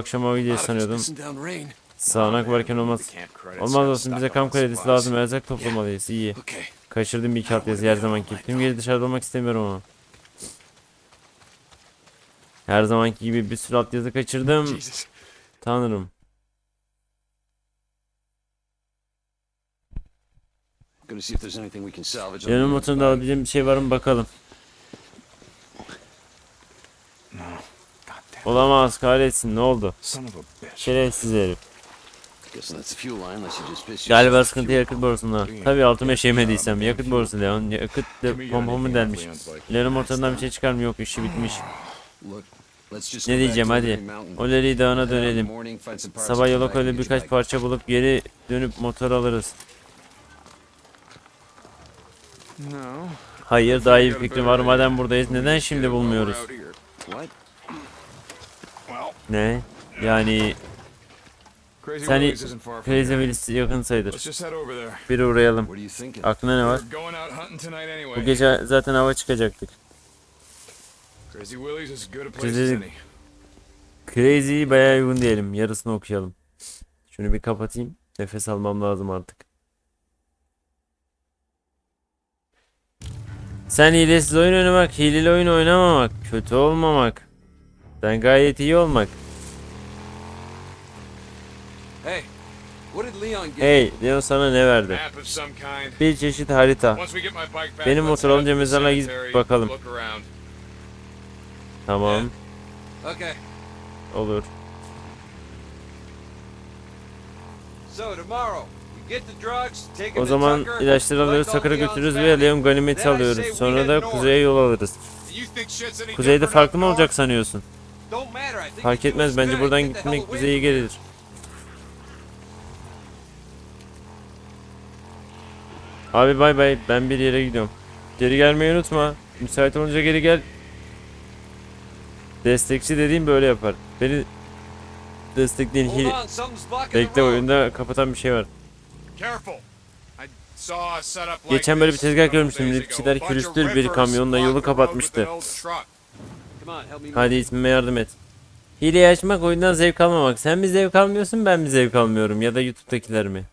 akşam hava gidiyor sanıyordum. Sağanak varken olmaz. Olmaz olsun bize kamp kredisi lazım. Erzak toplamalıyız. İyi. Okay. Kaçırdım bir alt yazı her zamanki. Tüm gece dışarıda olmak istemiyorum ama. Her zamanki gibi bir sürü alt yazı kaçırdım. Tanrım. Gonna see if there's anything we can salvage. on Yanım motorunda alabileceğim bir şey var mı bakalım. Olamaz kahretsin ne oldu? Şerefsiz herif. Galiba sıkıntı yakıt borusunda. Tabii altıma eşeğmediysem. Yakıt borusu Leon. Yakıt de pompamı delmiş. Leon'un motorundan bir şey çıkar mı? Yok işi bitmiş. Ne diyeceğim hadi. Liberty Mountain. O Leri dağına dönelim. Sabah and yola come back koyup and get birkaç parça bulup geri dönüp motor alırız. Hayır daha iyi bir fikrim var. Madem buradayız neden şimdi bulmuyoruz? Ne? Yani Sen Crazy here. Willis yakın sayılır. Bir uğrayalım. Aklına ne var? Bu gece zaten hava çıkacaktık. Crazy Crazy- bayağı uygun diyelim. Yarısını okuyalım. Şunu bir kapatayım. Nefes almam lazım artık. Sen hilesiz oyun oynamak, hileli oyun oynamamak, kötü olmamak. Sen gayet iyi olmak. Hey, what did Leon get? Hey, Leon sana ne verdi? Map of some kind. Bir çeşit harita. Once we get my bike back, Benim motor alınca gidip cemetery, bakalım. Tamam, Okay. olur. So tomorrow, you get the drugs, take 'em O to zaman ilaçları alıyoruz, Leon's götürürüz ve. Leon ganimeti alıyoruz. Sonra da kuzeye yol alırız. Kuzeyde farklı mı olacak sanıyorsun? Fark etmez bence buradan gitmek bize iyi gelir. Abi bay bay ben bir yere gidiyorum. Geri gelmeyi unutma. Müsait olunca geri gel. Destekçi dediğim böyle yapar. Beni destekleyin. Hile. blocking Bekle oyunda kapatan bir şey var. Geçen böyle bir tezgah görmüştüm. of külüstür bir kamyonla yolu kapatmıştı. Hadi ismime yardım et. Hileyi açmak oyundan zevk almamak. Sen mi zevk almıyorsun ben mi zevk almıyorum ya da YouTube'dakiler mi?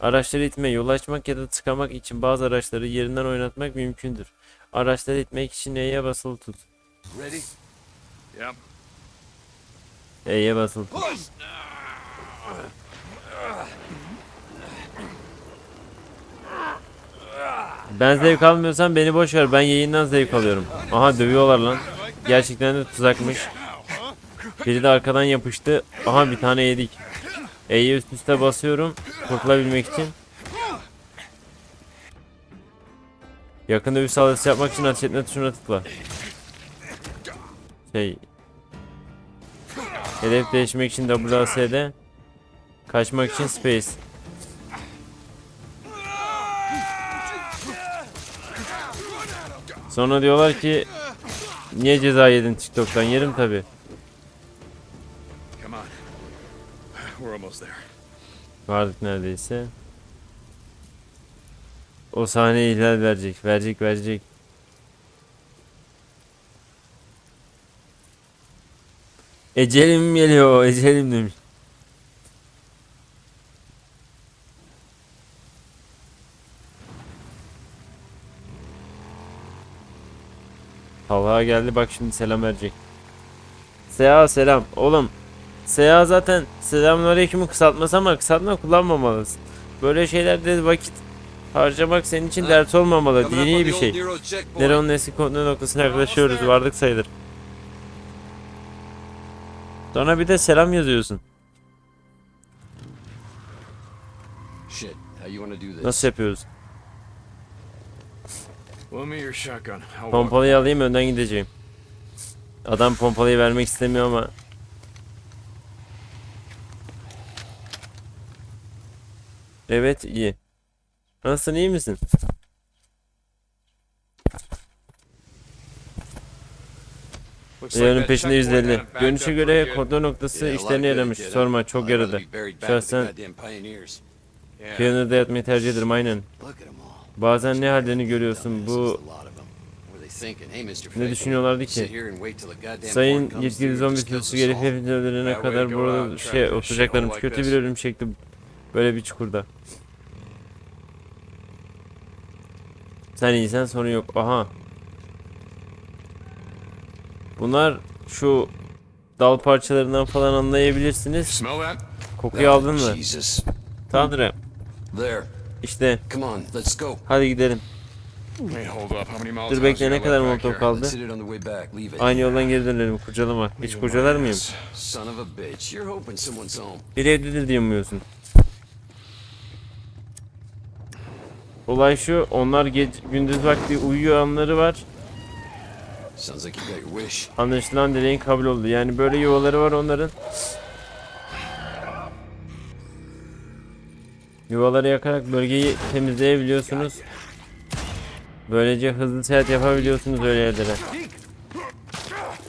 Araçları itme, yol açmak ya da tıkamak için bazı araçları yerinden oynatmak mümkündür. Araçları itmek için E'ye basılı tut. Ready? Yep. E'ye basılı tut. Ben zevk almıyorsam beni boş ver. Ben yayından zevk alıyorum. Aha dövüyorlar lan. Gerçekten de tuzakmış. Biri de arkadan yapıştı. Aha bir tane yedik. E'ye üst üste basıyorum. Kurtulabilmek için. Yakın dövüş saldırısı yapmak için ateş etme tuşuna tıkla. Şey. Hedef değişmek için WASD. Kaçmak için space. Sonra diyorlar ki niye ceza yedin TikTok'tan? Yerim tabi. Come on. We're almost there. Vardık neredeyse. O sahne ihlal verecek. Verecek verecek. Ecelim geliyor. Ecelim demiş. Talha geldi bak şimdi selam verecek. Seha selam. Oğlum Seha zaten selamünaleyküm'ü kısaltması ama kısaltma kullanmamalısın. Böyle şeylerde vakit harcamak senin için Ha, dert olmamalı. Dini bir şey. Nero'nun eski kontrol noktasına yaklaşıyoruz. Vardık sayılır. Sonra bir de selam yazıyorsun. Shit. How you want to do this? Nasıl yapıyoruz? Pompalıyı alayım önden gideceğim. Adam pompalıyı vermek istemiyor ama. Evet iyi. Nasılsın iyi misin? Leon'un peşinde checkpoint 150. had him backed Görünüşe göre kontrol noktası good, yaramış. Sorma çok yaradı. Şahsen piyanoda yatmayı tercih ederim aynen. Bazen ne hallerini görüyorsun bu. Ne düşünüyorlardı ki? Sayın yetkili zombi us gelip That way kadar burada şey oturacaklarmış. Kötü bir ölüm şekli böyle bir çukurda. Sen iyisen sorun yok. Aha. Bunlar şu dal parçalarından falan anlayabilirsiniz. Kokuyu aldın mı? Tanrım. İşte hadi gidelim. Dur bekle ne kadar molotof kaldı? Aynı yoldan geri dönelim kurcalama. Hiç kurcalar mıyım? Son of a bitch. Olay şu, onlar gece, gündüz vakti uyuyor anları var. Anlaşılan dileğin kabul oldu. Yani böyle yuvaları var onların. Yuvaları yakarak bölgeyi temizleyebiliyorsunuz. Böylece hızlı seyahat yapabiliyorsunuz öyle yerlere.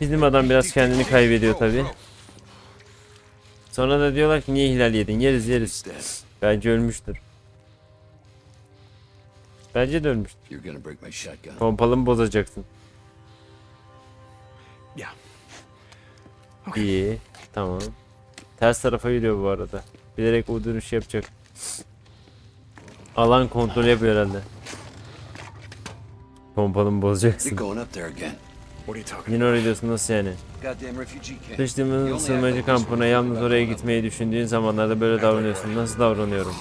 Bizim adam biraz kendini kaybediyor tabi. Sonra da diyorlar ki niye hilal yedin? Yeriz yeriz. Bence ölmüştür. Bence de ölmüştür. You're gonna break my shotgun. Pompalımı bozacaksın. Yeah. İyi. Tamam. Ters tarafa yürüyor bu arada. Bilerek o dönüş yapacak. Alan kontrol yapıyor herhalde. Pompalımı bozacaksın. Yine oraya diyorsun nasıl yani? Sıçtığımız sığınmacı kampına yalnız oraya gitmeyi düşündüğün zamanlarda böyle davranıyorsun. Nasıl davranıyorum?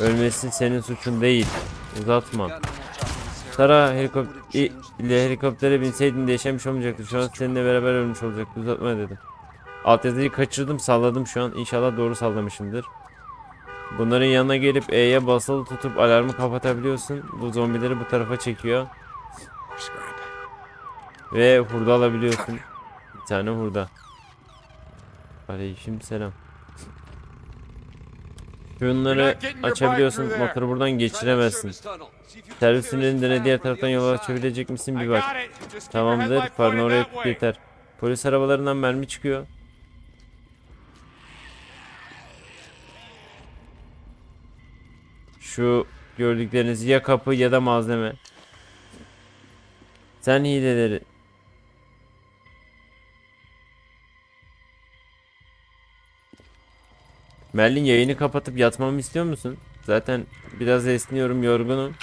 Ölmesi senin suçun değil. Uzatma. Sara helikopter ile helikoptere binseydin de yaşamış olmayacaktı. Şu an seninle beraber ölmüş olacaktı. Uzatma dedim. Altyazıyı kaçırdım salladım şu an. İnşallah doğru sallamışımdır. Bunların yanına gelip E'ye basılı tutup alarmı kapatabiliyorsun. Bu zombileri bu tarafa çekiyor. Ve hurda alabiliyorsun. Bir tane hurda. Aleyküm selam. Şunları açabiliyorsun. Motoru buradan geçiremezsin. Servis tünelinin de diğer taraftan yola açabilecek misin bir bak. Tamamdır. Farını oraya tut yeter. Polis arabalarından mermi çıkıyor. Şu gördükleriniz ya kapı ya da malzeme. Sen hileleri. Merlin yayını kapatıp yatmamı istiyor musun? Zaten biraz esniyorum, yorgunum.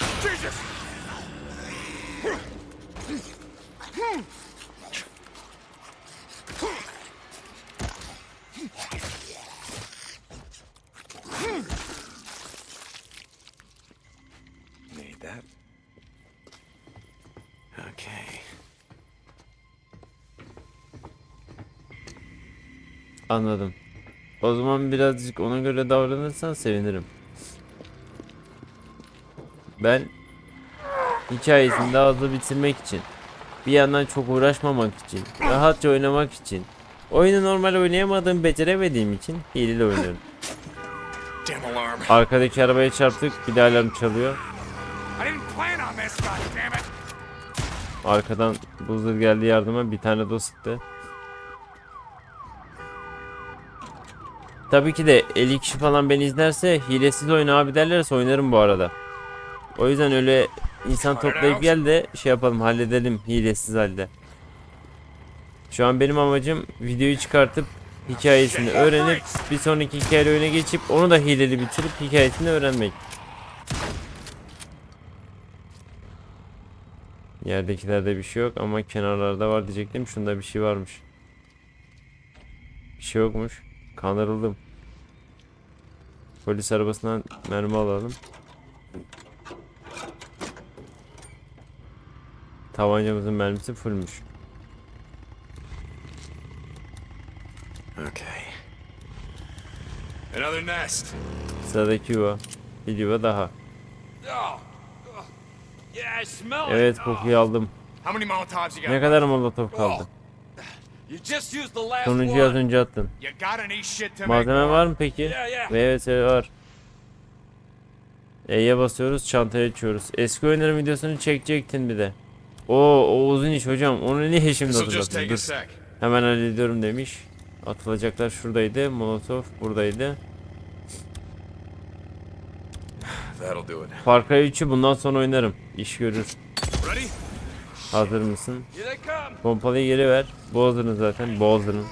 Anladım. O zaman birazcık ona göre davranırsan sevinirim. Ben hikayesini daha hızlı bitirmek için, bir yandan çok uğraşmamak için, rahatça oynamak için, oyunu normal oynayamadığım, beceremediğim için hileli oynuyorum. Arkadaki arabaya çarptık, bir de alarm çalıyor. Arkadan buzdur geldi yardıma, bir tane de sıktı. Tabii ki de 50 kişi falan beni izlerse hilesiz oyna abi derlerse oynarım bu arada. O yüzden öyle insan toplayıp gel de şey yapalım halledelim hilesiz halde. Şu an benim amacım videoyu çıkartıp hikayesini öğrenip bir sonraki hikayeli oyuna geçip onu da hileli bitirip hikayesini öğrenmek. Yerdekilerde bir şey yok ama kenarlarda var diyecektim. Şunda bir şey varmış. Bir şey yokmuş. Kandırıldım. Polis arabasından mermi alalım. Tabancamızın mermisi fullmüş. Okay. Another nest. Sıradaki yuva. Bir yuva daha. Oh. oh. Evet Oh. kokuyu aldım. Ne kadar molotof kaldı? Sonuncuyu az önce attın. Malzeme var mı peki? Ve evet var. E'ye basıyoruz, çantayı açıyoruz. Eski oyunların videosunu çekecektin bir de. Oo, o uzun iş hocam. Onu niye şimdi a Dur. Hemen hallediyorum demiş. Atılacaklar şuradaydı. Molotov buradaydı. Far Cry 3'ü bundan sonra oynarım. İş görür. Ready? Hazır mısın? Pompalıyı geri ver. Bozdu'nun zaten. Bozdu'nun.